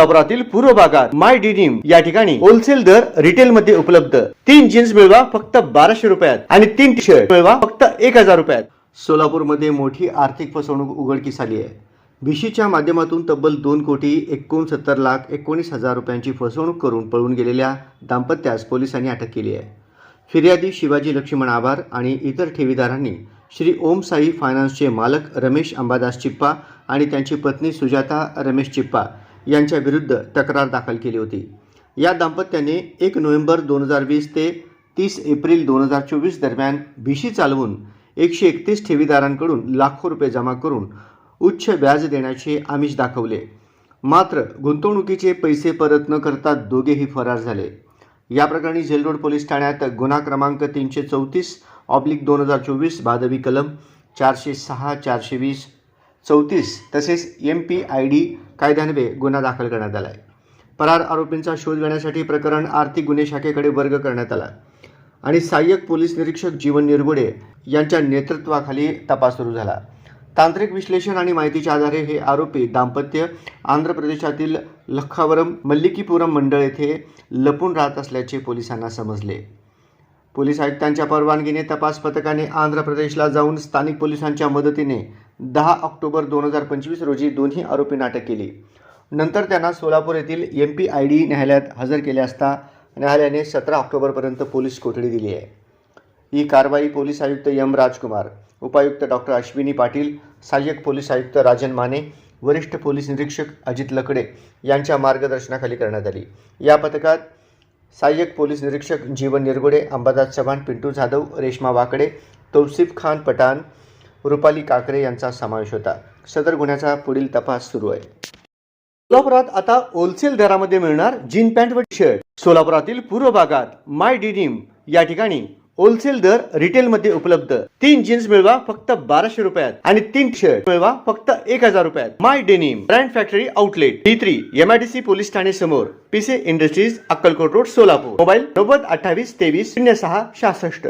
सोलापुरातील पूर्व भागात माय डिनिम या ठिकाणी होलसेल दर रिटेल मध्ये उपलब्ध. तीन जीन्स मिळवा फक्त बाराशे रुपयात आणि तीन टी शर्ट मिळवा फक्त एक हजार रुपयात. सोलापूरमध्ये मोठी आर्थिक फसवणूक उघडकीस आली आहे. भिशीच्या माध्यमातून तब्बल दोन कोटी एकोणसत्तर लाख एकोणीस हजार रुपयांची फसवणूक करून पळून गेलेल्या दाम्पत्यास पोलिसांनी अटक केली आहे. फिर्यादी शिवाजी लक्ष्मण आभार आणि इतर ठेवीदारांनी श्री ओम साई फायनान्सचे मालक रमेश अंबादास चिप्पा आणि त्यांची पत्नी सुजाता रमेश चिप्पा यांच्या विरुद्ध तक्रार दाखल केली होती. या दाम्पत्याने एक नोव्हेंबर दोन हजार वीस ते तीस एप्रिल दोन हजार चोवीस दरम्यान भीशी चालवून एकशे एकतीस ठेवीदारांकडून लाखो रुपये जमा करून उच्च व्याज देण्याचे आमिष दाखवले. मात्र गुंतवणुकीचे पैसे परत न करता दोघेही फरार झाले. या प्रकरणी जेलरोड पोलीस ठाण्यात गुन्हा क्रमांक तीनशे चौतीस ऑब्लिक दोन हजार चोवीस बादवी कलम चारशे सहा चारशे वीस चौतीस तसेच एम पी आय डी कायद्यान्वये गुन्हा दाखल करण्यात आला आहे फरार आरोपींचा शोध घेण्यासाठी प्रकरण आर्थिक गुन्हे शाखेकडे वर्ग करण्यात आला. आणि सहाय्यक पोलीस निरीक्षक जीवन निरगुडे यांच्या नेतृत्वाखाली तपास सुरू झाला. तांत्रिक विश्लेषण आणि माहितीच्या आधारे हे आरोपी दाम्पत्य आंध्र प्रदेशातील लखावरम मल्लिकीपुरम मंडळ येथे लपून राहत असल्याचे पोलिसांना समजले. पोलीस आयुक्तांच्या परवानगीने तपास पथकाने आंध्र प्रदेशला जाऊन स्थानिक पोलिसांच्या मदतीने दहा ऑक्टोबर दोन हजार पंचवीस रोजी दोन्ही आरोपींना अटक केली. नंतर त्यांना सोलापूर येथील एम पी आय डी न्यायालयात हजर केले असता न्यायालयाने सतरा ऑक्टोबरपर्यंत पोलीस कोठडी दिली आहे. ही कारवाई पोलीस आयुक्त एम राजकुमार उपायुक्त डॉक्टर अश्विनी पाटील सहाय्यक पोलीस आयुक्त राजन माने वरिष्ठ पोलीस निरीक्षक अजित लकडे यांच्या मार्गदर्शनाखाली करण्यात आली. या पथकात सहाय्यक पोलीस निरीक्षक जीवन निरगुडे अंबादास चव्हाण पिंटू जाधव रेश्मा वाकडे तौसिफ खान पठाण रुपाली काकरे यांचा समावेश होता. सदर गुन्ह्याचा पुढील तपास सुरू आहे. सोलापुरात आता होलसेल दरामध्ये मिळणार जीन पॅन्ट व शर्ट सोलापुरातील पूर्व भागात माय डिनिम या ठिकाणी होलसेल दर रिटेल मध्ये उपलब्ध. तीन जीन्स मिळवा फक्त बाराशे रुपयात आणि तीन शर्ट मिळवा फक्त एक हजार रुपयात. My denim brand factory outlet. D three MIDC police Thane समोर. PC industries Akkalkot road Solapur. Mobile नव्वद अठ्ठावीस तेवीस शून्य सहा सहासष्ट.